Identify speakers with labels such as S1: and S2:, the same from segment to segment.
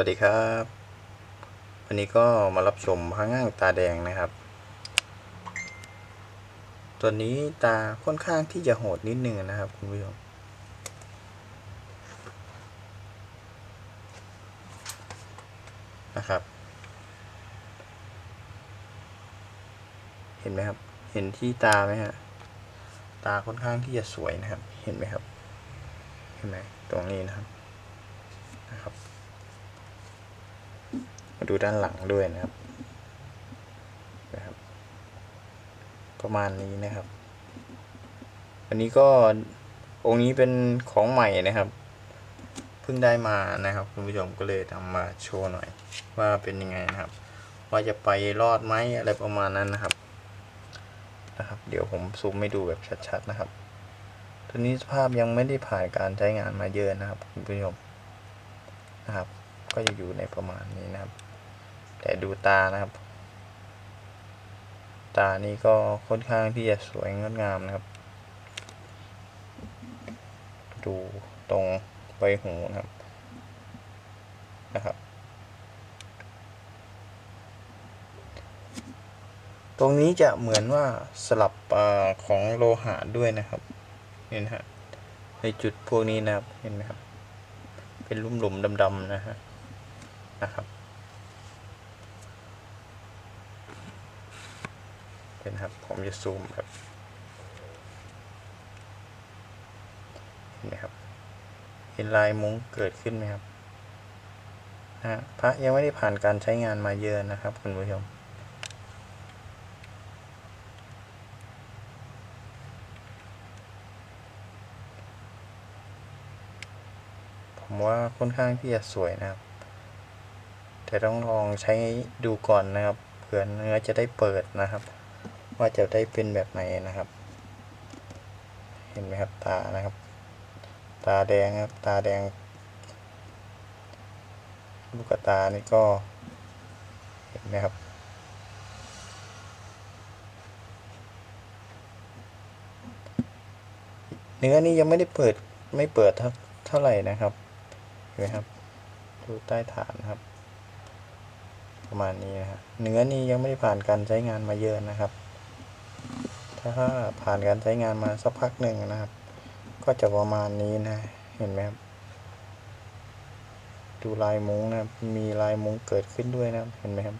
S1: วัสดีครับ วันนี้ก็มารับชมพระง่างตาแดงนะครับ ตัวนี้ตาค่อนข้างที่จะโหดนิดนึงนะครับคุณผู้ชมนะครับ เห็นไหมครับ เห็นที่ตาไหมฮะ ตาค่อนข้างที่จะสวยนะครับ เห็นไหมครับ เห็นไหมตรงนี้นะครับ นะครับ มาดูด้านหลังด้วยนะครับนะครับ ประมาณนี้นะครับ อันนี้ก็องค์นี้เป็นของใหม่นะครับเพิ่งได้มานะครับ คุณผู้ชมก็เลยทำมาโชว์หน่อย ว่าเป็นยังไงนะครับ ว่าจะไปรอดไหมอะไรประมาณนั้นนะครับนะครับ เดี๋ยวผมซูมให้ดูแบบชัดๆนะครับตัวนี้สภาพยังไม่ได้ผ่านการใช้งานมาเยอะนะครับคุณผู้ชมนะครับ ก็จะอยู่ในประมาณนี้นะครับ แต่ดูตานะครับ ตานี้ก็ค่อนข้างที่จะสวยงดงามนะครับ ดูตรงใบหูนะครับนะครับ ตรงนี้จะเหมือนว่าสลับอของโลหะด้วยนะครับ เห็นไหมฮะในจุดพวกนี้นะครับ เห็นไหมครับ เป็นลุ่มๆดำๆนะฮะนะครับ เป็นครับ ผมจะซูมครับเห็นไหมครับ เห็นลายมุ้งเกิดขึ้นไหมครับนะฮะพระยังไม่ได้ผ่านการใช้งานมาเยอะนะครับ คุณผู้ชมผมว่าค่อนข้างที่จะสวยนะครับ แต่ต้องลองใช้ดูก่อนนะครับ เผื่อเนื้อจะได้เปิดนะครับ ว่าจะได้เป็นแบบไหนนะครับ เห็นไหมครับตานะครับ ตาแดงครับตาแดง ลูกตานี่ก็ เห็นไหมครับเนื้อนี่ยังไม่ได้เปิดไม่เปิดเท่าเท่าไหร่นะครับเห็นไหมครับดูใต้ฐานครับ ประมาณนี้นะครับเนื้อนี่ยังไม่ได้ผ่านการใช้งานมาเยอะนะครับ ถ้าผ่านการใช้งานมาสักพักหนึ่งนะครับ ก็จะประมาณนี้นะ เห็นไหมครับ ดูลายมุ้งนะมีลายมุ้งเกิดขึ้นด้วยนะเห็นไหมครับ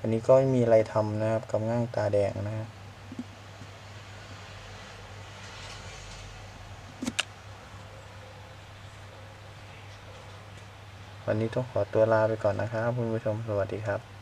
S1: อันนี้ก็ไม่มีอะไรทำนะครับกับง่างตาแดงนะครับวันนี้ต้องขอตัวลาไปก่อนนะครับคุณผู้ชม สวัสดีครับ